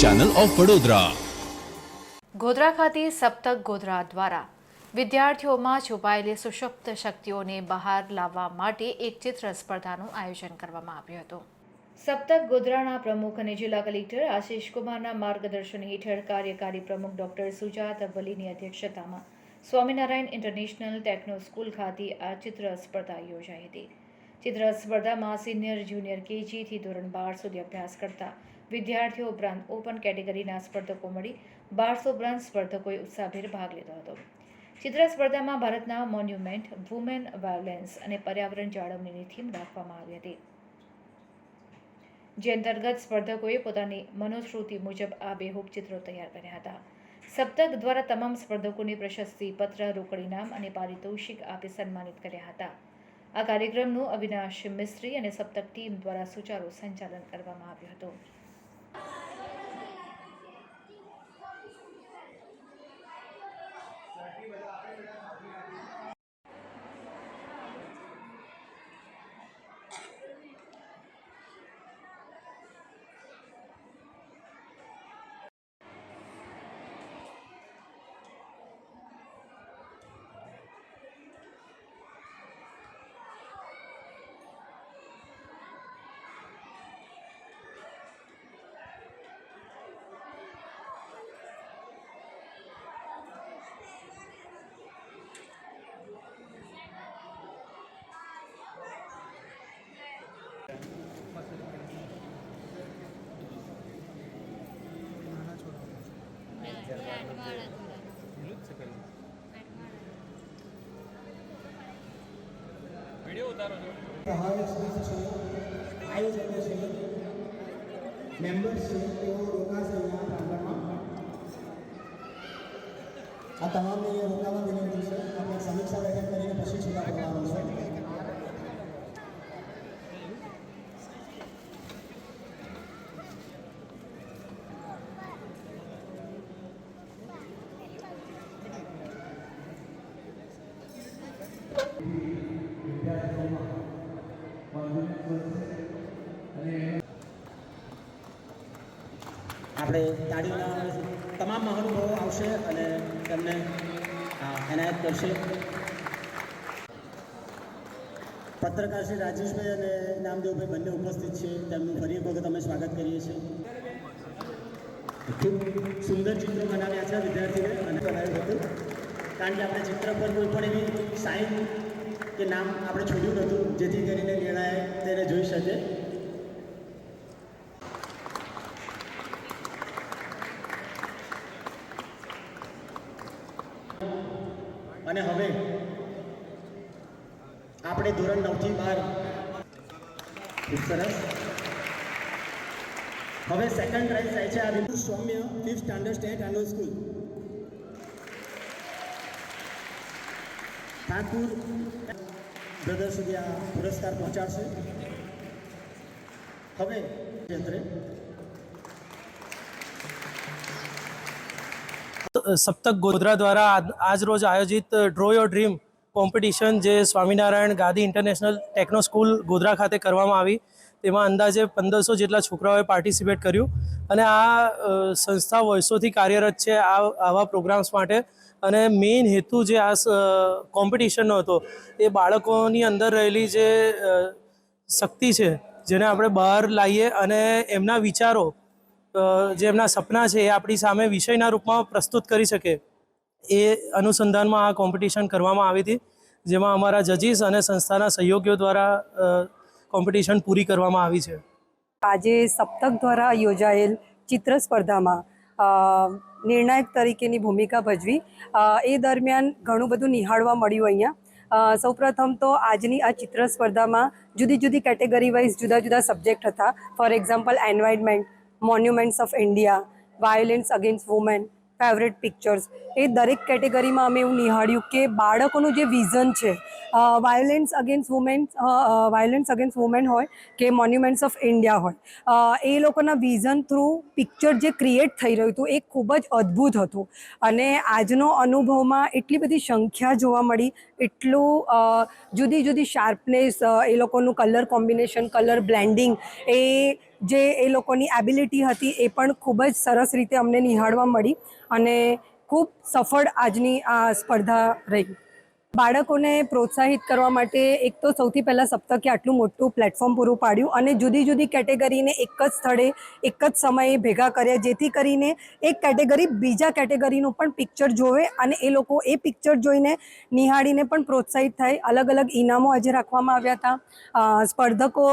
Channel of Vadodara Godhra ખાતે સપ્તક ગોધરા દ્વારા વિદ્યાર્થીઓમાં છુપાયેલી સુષુપ્ત શક્તિઓને બહાર લાવવા માટે એક ચિત્ર સ્પર્ધાનું આયોજન કરવામાં આવ્યું હતું. સપ્તક ગોધરાના પ્રમુખ અને જિલ્લા કલેક્ટર આશીષ કુમારના માર્ગદર્શન હેઠળ કાર્યકારી પ્રમુખ ડોક્ટર સુજાત વલીની અધ્યક્ષતામાં સ્વામિનારાયણ ઇન્ટરનેશનલ ટેકનો સ્કૂલ ખાતે આ ચિત્ર સ્પર્ધા યોજાઈ હતી. ચિત્ર સ્પર્ધામાં સિનિયર, જુનિયર કેજીથી ધોરણ બાર સુધી અભ્યાસ કરતા વિદ્યાર્થીઓ ઉપરાંત ઓપન કેટેગરીના સ્પર્ધકો મળી બારસો ઉપરાંત સ્પર્ધકોએ ઉત્સાહભેર ભાગ લીધો હતો. ચિત્ર સ્પર્ધામાં ભારતના મોન્યુમેન્ટ, વુમેન વાયોલેન્સ અને પર્યાવરણ જાળવણીની થીમ રાખવામાં આવી હતી. જે અંતર્ગત સ્પર્ધકોએ પોતાની મનોશ્રુતિ મુજબ આ બેહૂબ ચિત્રો તૈયાર કર્યા હતા. સપ્તક દ્વારા તમામ સ્પર્ધકોને પ્રશસ્તિ પત્ર, રોકડ ઇનામ અને પારિતોષિક આપી સન્માનિત કર્યા હતા. આ કાર્યક્રમનું અવિનાશ મિસ્ત્રી અને સપ્તક ટીમ દ્વારા સુચારુ સંચાલન કરવામાં આવ્યું હતું. 为了为了考虑。સ્મિથ છે આયોજકો છે મેમ્બર્સ છે તેઓ રોકાશે અહીંયા પ્રાંગણમાં આ તમામને રોકાવા વિનંતી છે. આપણે સમીક્ષા બેઠક કરીને પછી છૂટા પડવાનું છે. આપણે તાળીઓના તમામ મહાનુભાવો આવશે અને તેમને એનાયત કરશે. પત્રકાર શ્રી રાજેશભાઈ અને નામદેવભાઈ બંને ઉપસ્થિત છે. તેમનું ફરી એક વખત અમે સ્વાગત કરીએ છીએ. ખૂબ સુંદર ચિત્રો બનાવ્યા છે વિદ્યાર્થીને અને બનાવ્યું હતું. કારણ કે આપણે ચિત્ર પર કોઈ પણ એવી સાઇન કે નામ આપણે છોડ્યું નહોતું. જેથી કરીને નિર્ણય તેને જોઈ શકે. અને હવે આપણે ધોરણ નવથી બાર. સરસ. હવે સેકન્ડ પ્રાઇઝ થાય છે આ Vipul Saumya fifth standard state આનો સ્કૂલ ઠાકુર બ્રધર સુધી આ પુરસ્કાર પહોંચાડશે. હવે ક્ષેત્રે સપ્તક ગોધરા દ્વારા આજ- રોજ આયોજિત ડ્રો યોર ડ્રીમ કોમ્પિટિશન જે સ્વામિનારાયણ ગાદી ઇન્ટરનેશનલ ટેકનો સ્કૂલ ગોધરા ખાતે કરવામાં આવી, તેમાં અંદાજે પંદરસો જેટલા છોકરાઓએ પાર્ટિસિપેટ કર્યું. અને આ સંસ્થા વર્ષોથી કાર્યરત છે આ, આવા પ્રોગ્રામ્સ માટે. અને મેઇન હેતુ જે આ કોમ્પિટિશનનો હતો, એ બાળકોની અંદર રહેલી જે શક્તિ છે, જેને આપણે બહાર લાવીએ અને એમના વિચારો જે એમના સપના છે એ આપણી સામે વિષયના રૂપમાં પ્રસ્તુત કરી શકે એ અનુસંધાનમાં આ કોમ્પિટિશન કરવામાં આવી હતી, જેમાં અમારા જજીસ અને સંસ્થાના સહયોગીઓ દ્વારા કોમ્પિટિશન પૂરી કરવામાં આવી છે. આજે સપ્તક દ્વારા યોજાયેલ ચિત્ર સ્પર્ધામાં નિર્ણાયક તરીકેની ભૂમિકા ભજવી એ દરમિયાન ઘણું બધું નિહાળવા મળ્યું અહીંયા. સૌપ્રથમ તો આજની આ ચિત્ર સ્પર્ધામાં જુદી જુદી કેટેગરી વાઇઝ જુદા જુદા સબ્જેક્ટ હતા. For example environment monuments of India violence against women favourite pictures એ દરેક કેટેગરીમાં અમે એવું નિહાળ્યું કે બાળકોનું જે વિઝન છે violence against women violence against women હોય કે મોન્યુમેન્ટ્સ ઓફ ઇન્ડિયા હોય એ લોકોના વિઝન થ્રુ પિક્ચર જે ક્રિએટ થઈ રહ્યું હતું એ ખૂબ જ અદ્ભુત હતું. અને આજનો અનુભવમાં એટલી બધી સંખ્યા જોવા મળી, એટલું જુદી જુદી શાર્પનેસ એ લોકોનું કલર કોમ્બિનેશન કલર બ્લેન્ડિંગ એ જે એ લોકોની એબિલિટી હતી એ પણ ખૂબ જ સરસ રીતે અમને નિહાળવા મળી અને ખૂબ સફળ આજની આ સ્પર્ધા રહી. બાળકોને પ્રોત્સાહિત કરવા માટે એક તો સૌથી પહેલાં સપ્તકે આટલું મોટું પ્લેટફોર્મ પૂરું પાડ્યું અને જુદી જુદી કેટેગરીને એક જ સ્થળે, એક જ સમયે ભેગા કર્યા, જેથી કરીને એક કેટેગરી બીજા કેટેગરીનું પણ પિક્ચર જોવે અને એ લોકો એ પિક્ચર જોઈને નિહાળીને પણ પ્રોત્સાહિત થાય. અલગ અલગ ઇનામો આજે રાખવામાં આવ્યા હતા. સ્પર્ધકો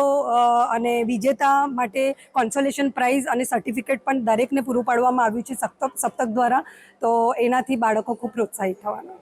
અને વિજેતા માટે કોન્સોલેશન પ્રાઇઝ અને સર્ટિફિકેટ પણ દરેકને પૂરું પાડવામાં આવ્યું છે સપ્તક સપ્તક દ્વારા. તો એનાથી બાળકો ખૂબ પ્રોત્સાહિત થવાના.